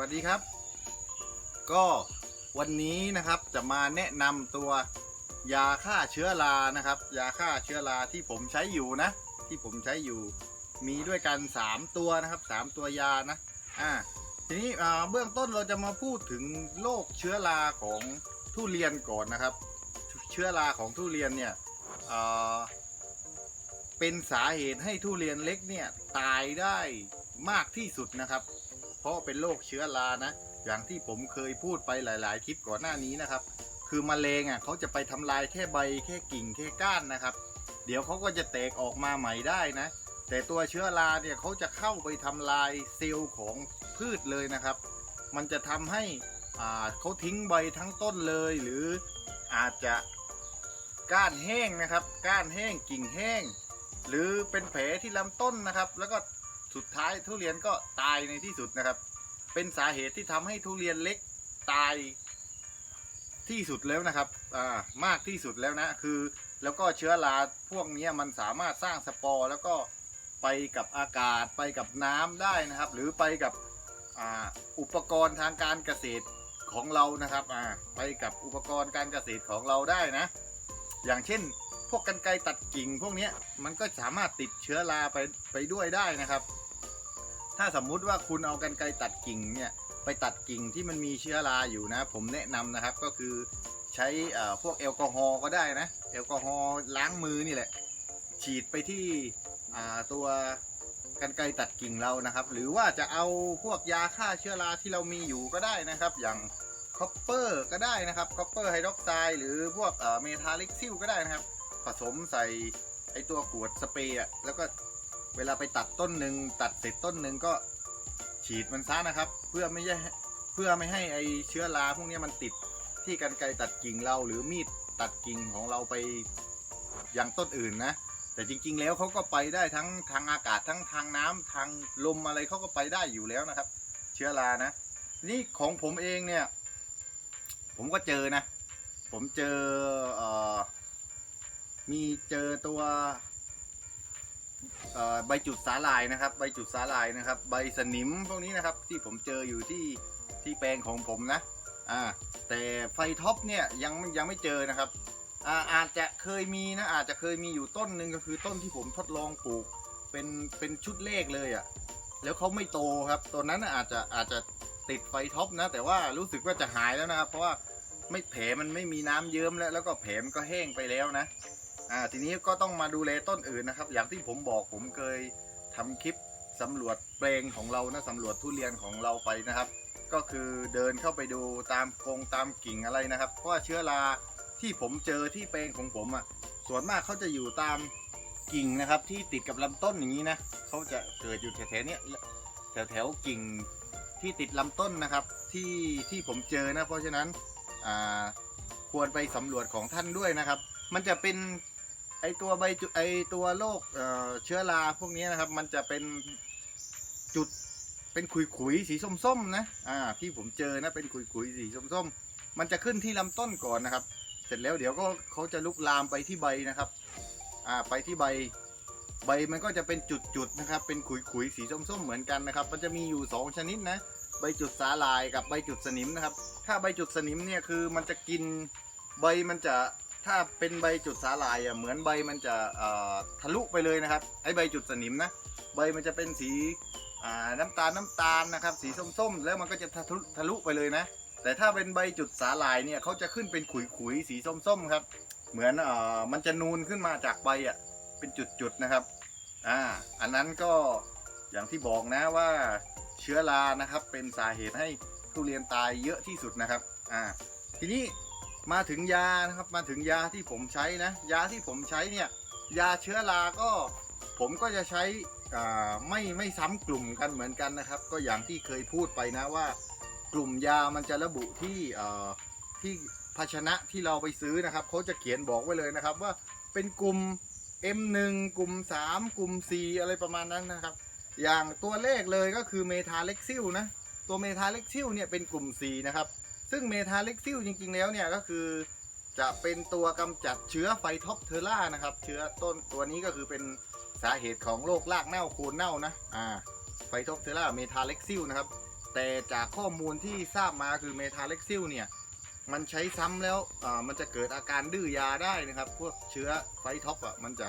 วัสดีครับ ก็วันนี้นะครับจะมาแนะนำตัวยาฆ่าเชื้อรานะครับ ยาฆ่าเชื้อราที่ผมใช้อยู่นะ ที่ผมใช้อยู่มีด้วยกัน 3 ตัวนะครับ 3 ตัวยานะอ่าทีนี้เบื้องต้นเราจะมาพูดถึงโรคเชื้อราของทุเรียนก่อนนะครับ เชื้อราของทุเรียนเนี่ยเป็นสาเหตุให้ทุเรียนเล็กเนี่ยตายได้มากที่สุดนะครับ เพราะเป็นโรคเชื้อรานะ อย่างที่ผมเคยพูดไปหลาย ๆ คลิปก่อนหน้านี้นะครับ คือมะเร็งอะเขาจะไปทำลายแค่ใบแค่กิ่งแค่ก้านนะครับ เดี๋ยวเขาก็จะแตกออกมาใหม่ได้นะ แต่ตัวเชื้อราเนี่ยเขาจะเข้าไปทำลายเซลล์ของพืชเลยนะครับ มันจะทำให้อ่าเขาทิ้งใบทั้งต้นเลย หรืออาจจะก้านแห้งนะครับ ก้านแห้งกิ่งแห้ง หรือเป็นแผลที่ลำต้นนะครับ แล้วก็ สุดท้ายทุเรียนก็ตายในที่สุดนะครับ เป็นสาเหตุที่ทำให้ทุเรียนเล็กตายที่สุดแล้วนะครับอ่ามากที่สุดแล้วนะคือ แล้วก็เชื้อราพวกนี้มันสามารถสร้างสปอร์ แล้วก็ไปกับอากาศไปกับน้ำได้นะครับ หรือไปกับอ่าอุปกรณ์ทางการเกษตรของเรานะครับอ่าไปกับอุปกรณ์การเกษตรของเราได้นะ อย่างเช่นพวกกันไกตัดกิ่งพวกนี้มันก็สามารถติดเชื้อราไปไปด้วยได้นะครับ ถ้าสมมุติว่าคุณเอากันไกรตัดกิ่งเนี่ยไปตัดกิ่งที่มันมีเชื้อราอยู่นะ ผมแนะนำนะครับก็คือใช้พวกแอลกอฮอล์ก็ได้นะแอลกอฮอล์ล้างมือนี่แหละ ฉีดไปที่ตัวกันไกรตัดกิ่งเรานะครับ หรือว่าจะเอาพวกยาฆ่าเชื้อราที่เรามีอยู่ก็ได้นะครับ อย่างคอปเปอร์ก็ได้นะครับคอปเปอร์ไฮดรอกไซด์หรือพวกเมทาลิกซิลก็ได้นะครับ ผสมใส่ไอตัวขวดสเปรย์แล้วก็ เวลาไปตัดต้นหนึ่งตัดเสร็จต้นหนึ่งก็ฉีดมันซะนะครับ เพื่อไม่ให้เพื่อไม่ให้ไอเชื้อราพวกนี้มันติดที่กันไกรตัดกิ่งเราหรือมีดตัดกิ่งของเราไปยังต้นอื่นนะ แต่จริง ๆ แล้วเขาก็ไปได้ทั้งทางอากาศทั้งทางน้ำทางลมอะไรเขาก็ไปได้อยู่แล้วนะครับ เชื้อรานะ นี่ของผมเองเนี่ย ผมก็เจอนะ ผมเจอเออมีเจอตัว ใบจุดสาลายนะครับ ใบจุดสาลายนะครับ ใบสนิมพวกนี้นะครับ ที่ผมเจออยู่ที่ที่แปลงของผมนะอ่าแต่ไฟท็อปเนี่ยยังยังไม่เจอนะครับอาอาจจะเคยมีนะอาจจะเคยมีอยู่ต้นหนึ่งก็คือต้นที่ผมทดลองปลูกเป็นเป็นชุดเลขเลยอะ่ะแล้วเขาไม่โตครับตัวนั้นอาจจะอาจจะติดไฟท็อปนะ แต่ว่ารู้สึกว่าจะหายแล้วนะครับ เพราะว่าไม่แผลมันไม่มีน้ำเยิ้มแล้ว แล้วก็แผลมันก็แห้งไปแล้วนะ อ่าทีนี้ก็ต้องมาดูแลต้นอื่นนะครับ อย่างที่ผมบอกผมเคยทำคลิปสำรวจแปลงของเรานะสำรวจทุเรียนของเราไปนะครับ ก็คือเดินเข้าไปดูตามกรงตามกิ่งอะไรนะครับเพราะว่าเชื้อราที่ผมเจอที่แปลงของผมอะส่วนมากเขาจะอยู่ตามกิ่งนะครับที่ติดกับลำต้นอย่างนี้นะเขาจะเกิดอยู่แถวๆเนี้ยแถวๆกิ่งที่ติดลำต้นนะครับที่ที่ผมเจอนะเพราะฉะนั้นอ่าควรไปสำรวจของท่านด้วยนะครับ มันจะเป็น ไอตัวใบจุไอตัวโรคเอ่อเชื้อราพวกนี้นะครับ มันจะเป็นจุดเป็นขุยๆสีส้มๆนะอ่าที่ผมเจอนะเป็นขุยๆสีส้มๆ มันจะขึ้นที่ลำต้นก่อนนะครับ เสร็จแล้วเดี๋ยวก็เขาจะลุกลามไปที่ใบนะครับอ่าไปที่ใบ ใบมันก็จะเป็นจุดๆนะครับ เป็นขุยๆสีส้มๆเหมือนกันนะครับ มันจะมีอยู่สองชนิดนะใบจุดสาลายกับใบจุดสนิมนะครับ ถ้าใบจุดสนิมเนี่ยคือมันจะกินใบมันจะ ถ้าเป็นใบจุดสาลายอะเหมือนใบมันจะทะลุไปเลยนะครับไอ้ใบจุดสนิมนะใบมันจะเป็นสีน้ำตาลน้ำตาลนะครับ สีส้มๆ แล้วมันก็จะทะลุทะลุไปเลยนะ แต่ถ้าเป็นใบจุดสาลายเนี่ยเขาจะขึ้นเป็นขุยๆสีส้มๆครับ เหมือนอมันจะนูนขึ้นมาจากใบอะเป็นจุดๆนะครับอ่าอันนั้นก็อย่างที่บอกนะว่าเชื้อรานะครับเป็นสาเหตุให้ทุเรียนตายเยอะที่สุดนะครับอ่าทีนี้ มาถึงยานะครับมาถึงยาที่ผมใช้นะ ยาที่ผมใช้เนี่ยยาเชื้อราก็ผมก็จะใช้ไม่ไม่ซ้ำกลุ่มกันเหมือนกันนะครับ ก็อย่างที่เคยพูดไปนะว่ากลุ่มยามันจะระบุที่ที่ภาชนะที่เราไปซื้อนะครับเขาจะเขียนบอกไว้เลยนะครับ ว่าเป็นกลุ่ม M1 กลุ่ม 3 กลุ่ม 4 อะไรประมาณนั้นนะครับ อย่างตัวเลขเลยก็คือเมทาเล็กซิลนะตัวเมทาเล็กซิลเนี่ยเป็นกลุ่ม 4 นะครับ ซึ่งเมทาเล็กซิลจริง ๆ แล้วเนี่ยก็คือจะเป็นตัวกำจัดเชื้อไฟท็อปเทอร่านะครับ เชื้อต้นตัวนี้ก็คือเป็นสาเหตุของโรครากเน่าโคนเน่านะอ่าไฟท็อปเทอร่าเมทาเล็กซิลนะครับ แต่จากข้อมูลที่ทราบมาคือเมทาเล็กซิลเนี่ยมันใช้ซ้ำแล้วอ่ามันจะเกิดอาการดื้อยาได้นะครับ พวกเชื้อไฟท็อปอะมันจะ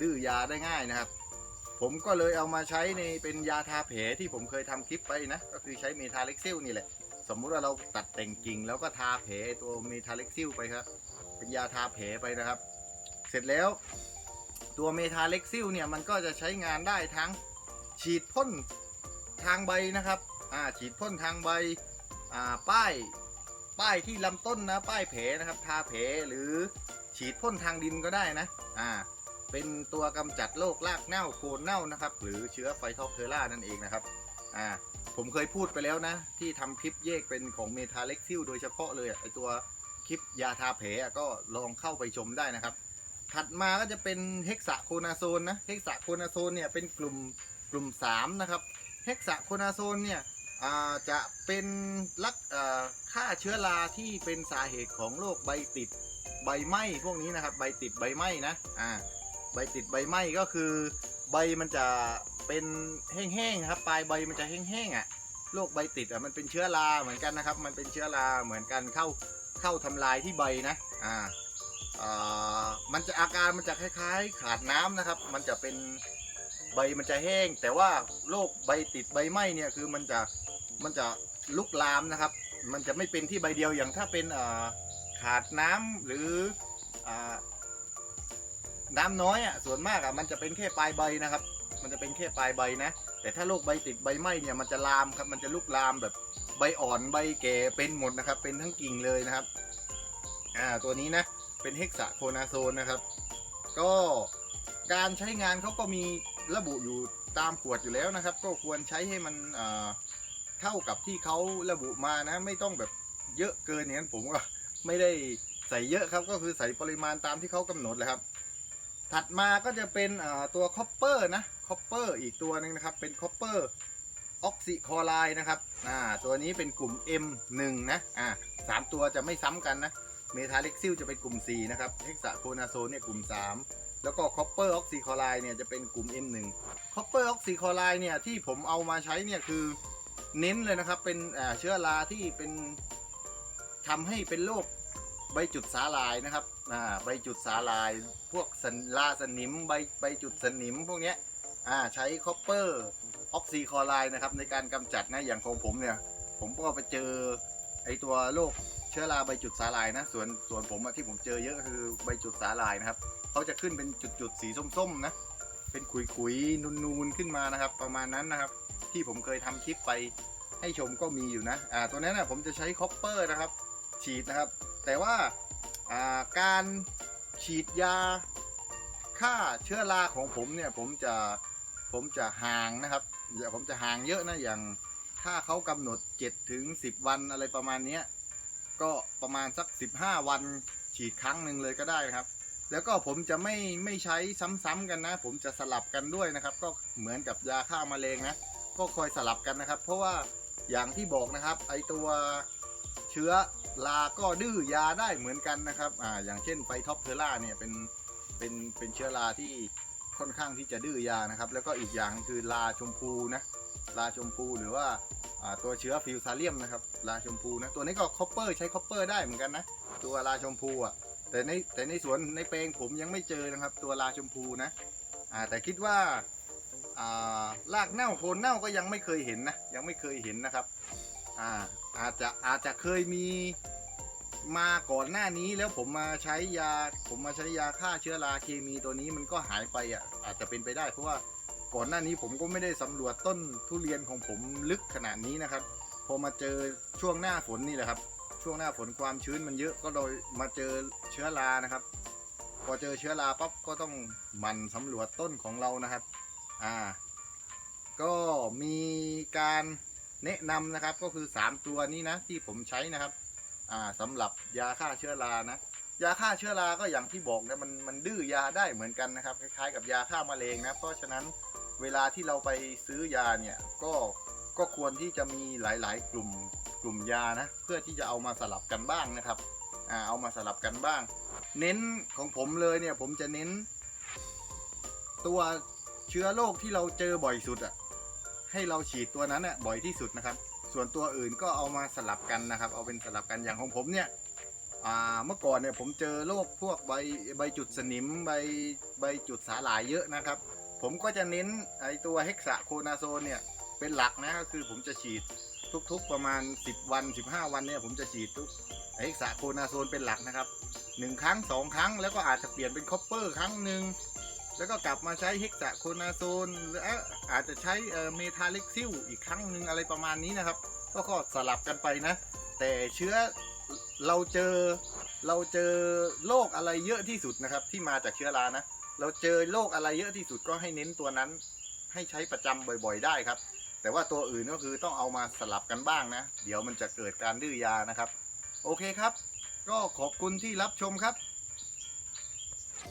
ดื้อยาได้ง่ายนะครับ ผมก็เลยเอามาใช้ในเป็นยาทาแผลที่ผมเคยทำคลิปไปนะ ก็คือใช้เมทาเล็กซิลนี่แหละ สมมุติว่าเราตัดแต่งกิ่งแล้วก็ทาแผลตัวเมทาเล็กซิลไปครับ เป็นยาทาแผลไปนะครับ เสร็จแล้ว ตัวเมทาเล็กซิลเนี่ยมันก็จะใช้งานได้ทั้งฉีดพ่นทางใบนะครับอ่าฉีดพ่นทางใบอ่าป้ายป้ายที่ลำต้นนะป้ายแผลนะครับ ทาแผลหรือฉีดพ่นทางดินก็ได้นะอ่าเป็นตัวกำจัดโรครากเน่าโคนเน่านะครับ หรือเชื้อไฟทอปเทอร่านั่นเองนะครับ อ่าผมเคยพูดไปแล้วนะ ที่ทำคลิปแยกเป็นของเมทาเล็กซิลโดยเฉพาะเลยไอตัวคลิปยาทาแผลก็ลองเข้าไปชมได้นะครับ ถัดมาก็จะเป็นเฮกซาโคนาโซนนะเฮกซาโคนาโซนเนี่ยเป็นกลุ่มกลุ่ม 3 นะครับเฮกซาโคนาโซนเนี่ยจะเป็นลักอ่าฆ่าเชื้อราที่เป็นสาเหตุของโรคใบติดใบไหม้พวกนี้นะครับ ใบติดใบไหม้นะอ่าใบติดใบไหม้ก็คือ ใบมันจะเป็นแห้งๆครับ ปลายใบมันจะแห้งๆอะโรคใบติดอะมันเป็นเชื้อราเหมือนกันนะครับ มันเป็นเชื้อราเหมือนกันเข้าเข้าทำลายที่ใบนะอ่าอ่ามันจะอาการมันจะคล้ายๆ ขาดน้ำนะครับ มันจะเป็นใบมันจะแห้ง แต่ว่าโรคใบติดใบไหม้เนี่ยคือมันจะมันจะลุกลามนะครับ มันจะไม่เป็นที่ใบเดียวอย่างถ้าเป็นอ่าขาดน้ำหรือ น้ำน้อยอะส่วนมากอะมันจะเป็นแค่ปลายใบนะครับ มันจะเป็นแค่ปลายใบนะ แต่ถ้าโรคใบติดใบไหม้เนี่ยมันจะลามครับ มันจะลุกลามแบบใบอ่อนใบแก่เป็นหมดนะครับ เป็นทั้งกิ่งเลยนะครับอ่าตัวนี้นะเป็นเฮกซาโคนาโซนนะครับ ก็การใช้งานเขาก็มีระบุอยู่ตามขวดอยู่แล้วนะครับ ก็ควรใช้ให้มันอ่าเท่ากับที่เขาระบุมานะ ไม่ต้องแบบเยอะเกินอย่างนั้นผมก็ไม่ได้ใส่เยอะครับ ก็คือใส่ปริมาณตามที่เขากำหนดแหละครับ ถัดมาก็จะเป็นตัวคอปเปอร์นะคอปเปอร์อีกตัวหนึ่งนะครับ เป็นคอปเปอร์ออกซิคลอไรด์นะครับอ่าตัวนี้เป็นกลุ่ม M1 นะอ่าสามตัวจะไม่ซ้ำกันนะเมทาเล็กซิลจะเป็นกลุ่ม 4 นะครับเฮกซาโคนาโซนเนี่ยกลุ่ม 3 แล้วก็คอปเปอร์ออกซิคลอไรด์เนี่ยจะเป็นกลุ่ม M1 คอปเปอร์ออกซิคลอไรด์เนี่ยที่ผมเอามาใช้เนี่ยคือเน้นเลยนะครับ เป็นเชื้อราที่เป็นทำให้เป็นโรค ใบจุดสาลายนะครับอ่าใบจุดสาลาย พวกสันลาสนิมใบใบจุดสนิมพวกเนี้ยอ่าใช้คอปเปอร์ออกซิคอไรด์นะครับในการกำจัดนะอย่างของผมเนี่ย ผมก็ไปเจอไอตัวโรคเชื้อราใบจุดสาลายนะส่วนส่วนผมอะที่ผมเจอเยอะคือใบจุดสาลายนะครับเขาจะขึ้นเป็นจุดๆสีส้มๆนะเป็นขุยๆนูนๆขึ้นมานะครับ ประมาณนั้นนะครับ ที่ผมเคยทำคลิปไปให้ชมก็มีอยู่นะอ่าตัวนั้นนะผมจะใช้คอปเปอร์นะครับฉีดนะครับ แต่ว่าการฉีดยาฆ่าเชื้อราของผมเนี่ยผมจะผมจะห่างนะครับเดี๋ยวผมจะห่างเยอะนะอย่างถ้าเขากำหนด7ถึง10 วันอะไรประมาณนี้ก็ประมาณสัก 15 วันฉีดครั้งหนึ่งเลยก็ได้นะครับ แล้วก็ผมจะไม่ไม่ใช้ซ้ำๆกันนะ ผมจะสลับกันด้วยนะครับ ก็เหมือนกับยาฆ่าแมลงนะก็คอยสลับกันนะครับ เพราะว่าอย่างที่บอกนะครับไอตัวเชื้อ ราก็ดื้อยาได้เหมือนกันนะครับอ่าอย่างเช่นไฟท็อปเทอร่าเนี่ยเป็นเป็นเป็นเชื้อราที่ค่อนข้างที่จะดื้อยานะครับ แล้วก็อีกอย่างคือลาชมพูนะลาชมพูหรือว่าอ่าตัวเชื้อฟิวซาเลียมนะครับลาชมพูนะตัวนี้ก็คอปเปอร์ใช้คอปเปอร์ได้เหมือนกันนะตัวลาชมพูอะแต่ในแต่ในสวนในแปลงผมยังไม่เจอนะครับ ตัวลาชมพูนะอ่าแต่คิดว่าอ่ารากเน่าโคนเน่าก็ยังไม่เคยเห็นนะยังไม่เคยเห็นนะครับอ่า อาจจะอาจจะเคยมีมาก่อนหน้านี้แล้วผมมาใช้ยา ผมมาใช้ยาฆ่าเชื้อราเคมีตัวนี้มันก็หายไปอะ อาจจะเป็นไปได้เพราะว่าก่อนหน้านี้ผมก็ไม่ได้สำรวจต้นทุเรียนของผมลึกขนาดนี้นะครับ พอมาเจอช่วงหน้าฝนนี่แหละครับ ช่วงหน้าฝนความชื้นมันเยอะก็โดยมาเจอเชื้อรานะครับ พอเจอเชื้อราปั๊บก็ต้องมันสำรวจต้นของเรานะครับ อ่า ก็มีการ แนะนำนะครับก็คือ 3 ตัวนี้นะที่ผมใช้นะครับอ่าสำหรับยาฆ่าเชื้อรานะยาฆ่าเชื้อราก็อย่างที่บอกนะมันมันดื้อยาได้เหมือนกันนะครับ คล้ายๆกับยาฆ่าแมลงนะเพราะฉะนั้นเวลาที่เราไปซื้อยาเนี่ยก็ก็ควรที่จะมีหลายๆ กลุ่มกลุ่มยานะเพื่อที่จะเอามาสลับกันบ้างนะครับอ่าเอามาสลับกันบ้าง เน้นของผมเลยเนี่ยผมจะเน้น ตัวเชื้อโรคที่เราเจอบ่อยสุดอะ ให้เราฉีดตัวนั้นอะบ่อยที่สุดนะครับ ส่วนตัวอื่นก็เอามาสลับกันนะครับ เอาเป็นสลับกันอย่างของผมเนี่ยอ่าเมื่อก่อนเนี่ยผมเจอโรคพวกใบใบจุดสนิมใบใบจุดสาหร่ายเยอะนะครับ ผมก็จะเน้นไอตัวเฮกซาโคนาโซนเนี่ยเป็นหลักนะก็คือผมจะฉีดทุกๆประมาณ 10 วัน 15 วันเนี่ยผมจะฉีดทุกเฮกซาโคนาโซนเป็นหลักนะครับหนึ่งครั้งสองครั้งแล้วก็อาจจะเปลี่ยนเป็นคอปเปอร์ครั้งหนึ่ง แล้วก็กลับมาใช้เฮกซาโคนาโซนหรืออาจจะใช้เมทาเล็กซิลอีกครั้งหนึ่งอะไรประมาณนี้นะครับ ก็ก็สลับกันไปนะ แต่เชื้อเราเจอเราเจอโรคอะไรเยอะที่สุดนะครับ ที่มาจากเชื้อรานะ เราเจอโรคอะไรเยอะที่สุดก็ให้เน้นตัวนั้น ให้ใช้ประจำบ่อยๆ ได้ครับ แต่ว่าตัวอื่นก็คือต้องเอามาสลับกันบ้างนะ เดี๋ยวมันจะเกิดการดื้อยานะครับ โอเคครับ ก็ขอบคุณที่รับชมครับ